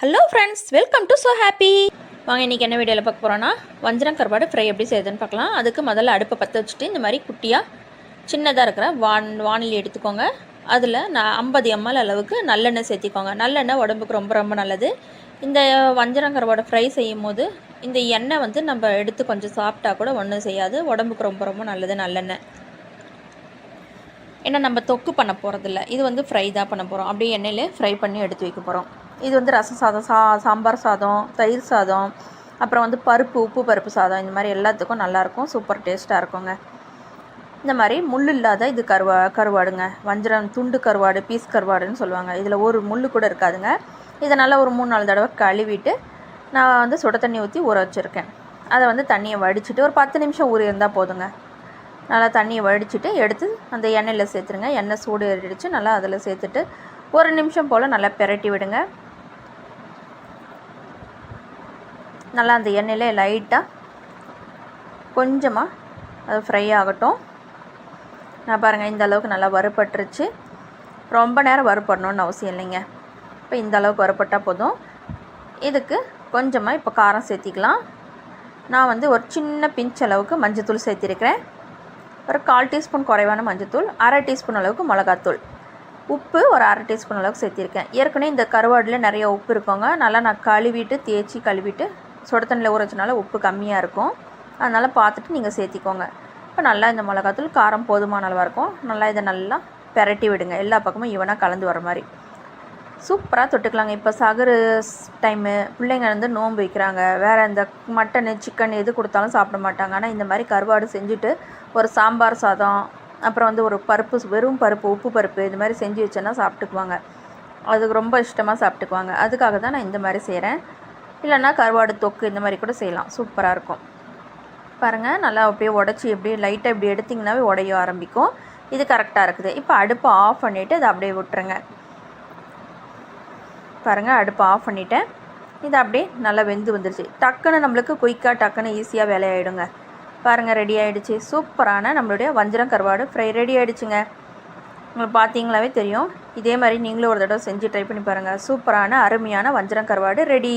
Hello friends welcome to So Happy வாங்க இன்றைக்கி என்ன வீடியோவில் பார்க்க போகிறோன்னா வஞ்சரம் கருவாடு ஃப்ரை எப்படி செய்யுதுன்னு பார்க்கலாம். அதுக்கு முதல்ல அடுப்பை பற்ற வச்சுட்டு இந்த மாதிரி குட்டியாக சின்னதாக இருக்கிற வான் வானிலை எடுத்துக்கோங்க. அதில் நான் ஐம்பது எம்எல் அளவுக்கு நல்லெண்ணெய் சேர்த்திக்கோங்க. நல்லெண்ணெய் உடம்புக்கு ரொம்ப ரொம்ப நல்லது. இந்த வஞ்சரம் கருவாடு ஃப்ரை செய்யும் போது இந்த எண்ணெய் வந்து நம்ம எடுத்து கொஞ்சம் சாப்பிட்டா கூட ஒன்றும் செய்யாது. உடம்புக்கு ரொம்ப ரொம்ப நல்லது நல்லெண்ணெய். ஏன்னா நம்ம தொக்கு பண்ண போகிறதில்ல இது வந்து ஃப்ரை தான் பண்ண போகிறோம் அப்படியே எண்ணெயில் ஃப்ரை பண்ணி எடுத்து வைக்க போகிறோம் இது வந்து ரசம் சாதம் சா சாம்பார் சாதம் தயிர் சாதம் அப்புறம் வந்து பருப்பு உப்பு பருப்பு சாதம் இந்த மாதிரி எல்லாத்துக்கும் நல்லாயிருக்கும் சூப்பர் டேஸ்ட்டாக இருக்குங்க. இந்த மாதிரி முள் இல்லாத இது கருவா கருவாடுங்க. வஞ்சிரம் துண்டு கருவாடு பீஸ் கருவாடுன்னு சொல்லுவாங்க. இதில் ஒரு முள் கூட இருக்காதுங்க. இதை நல்லா ஒரு மூணு நாலு தடவை கழுவிட்டு நான் வந்து சுட தண்ணி ஊற்றி ஊற வச்சுருக்கேன். அதை வந்து தண்ணியை வடிச்சிட்டு ஒரு பத்து நிமிஷம் ஊறி இருந்தால் போதுங்க. நல்லா தண்ணியை வடிச்சிட்டு எடுத்து அந்த எண்ணெயில் சேர்த்துருங்க. எண்ணெய் சூடு ஏறிடுச்சு. நல்லா அதில் சேர்த்துட்டு ஒரு நிமிஷம் போல் நல்லா பெரட்டி விடுங்க. நல்லா அந்த எண்ணெயிலே லைட்டாக கொஞ்சமாக அது ஃப்ரை ஆகட்டும். நான் பாருங்கள் இந்த அளவுக்கு நல்லா வறுபட்டுருச்சு. ரொம்ப நேரம் வறுபடணும்னு அவசியம் இல்லைங்க. இப்போ இந்த அளவுக்கு வறுபட்டால் போதும். இதுக்கு கொஞ்சமாக இப்போ காரம் சேர்த்திக்கலாம். நான் வந்து ஒரு சின்ன பிஞ்ச் அளவுக்கு மஞ்சத்தூள் சேர்த்திருக்கிறேன். ஒரு கால் டீஸ்பூன் குறைவான மஞ்சத்தூள் அரை டீஸ்பூன் அளவுக்கு மிளகாத்தூள். உப்பு ஒரு அரை டீஸ்பூன் அளவுக்கு சேர்த்திருக்கேன். ஏற்கனவே இந்த கருவாடில் நிறைய உப்பு இருக்கோங்க. நல்லா நான் கழுவிட்டு தேய்ச்சி கழுவிட்டு சுட தண்ணியில் ஊற வச்சனால உப்பு கம்மியாக இருக்கும். அதனால் பார்த்துட்டு நீங்கள் சேர்த்திக்கோங்க. இப்போ நல்லா இந்த மிளகாத்தூள் காரம் போதுமான அளவாக இருக்கும். நல்லா இதை நல்லா பெரட்டி விடுங்க. எல்லா பக்கமும் ஈவனாக கலந்து வர மாதிரி. சூப்பராக தொட்டுக்கலாங்க. இப்போ சகரு டைமு பிள்ளைங்க வந்து நோன்பு வைக்கிறாங்க. வேறு இந்த மட்டனு சிக்கன் எது கொடுத்தாலும் சாப்பிட மாட்டாங்க. ஆனால் இந்த மாதிரி கருவாடு செஞ்சுட்டு ஒரு சாம்பார் சாதம் அப்புறம் வந்து ஒரு பருப்பு வெறும் பருப்பு உப்பு பருப்பு இது மாதிரி செஞ்சு வச்சேன்னா சாப்பிட்டுக்குவாங்க. அதுக்கு ரொம்ப இஷ்டமாக சாப்பிட்டுக்குவாங்க. அதுக்காக தான் நான் இந்த மாதிரி செய்கிறேன் இல்லைன்னா கருவாடு தொக்கு இந்த மாதிரி கூட செய்யலாம். சூப்பராக இருக்கும். பாருங்கள் நல்லா அப்படியே உடச்சி எப்படியே லைட்டாக இப்படி எடுத்திங்கனாவே உடைய ஆரம்பிக்கும். இது கரெக்டாக இருக்குது. இப்போ அடுப்பை ஆஃப் பண்ணிவிட்டு அதை அப்படியே விட்டுருங்க. பாருங்கள் அடுப்பை ஆஃப் பண்ணிவிட்டேன் இது அப்படியே நல்லா வெந்து வந்துருச்சு. டக்குன்னு நம்மளுக்கு குயிக்காக டக்குன்னு ஈஸியாக வேலையாயிடுங்க. பாருங்கள் ரெடி ஆகிடுச்சு சூப்பரான நம்மளுடைய வஞ்சரம் கருவாடு ஃப்ரை ரெடி ஆகிடுச்சுங்க உங்களுக்கு பார்த்தீங்களாவே தெரியும். இதே மாதிரி நீங்களும் ஒரு தடவை செஞ்சு ட்ரை பண்ணி பாருங்கள் சூப்பரான அருமையான வஞ்சரம் கருவாடு ரெடி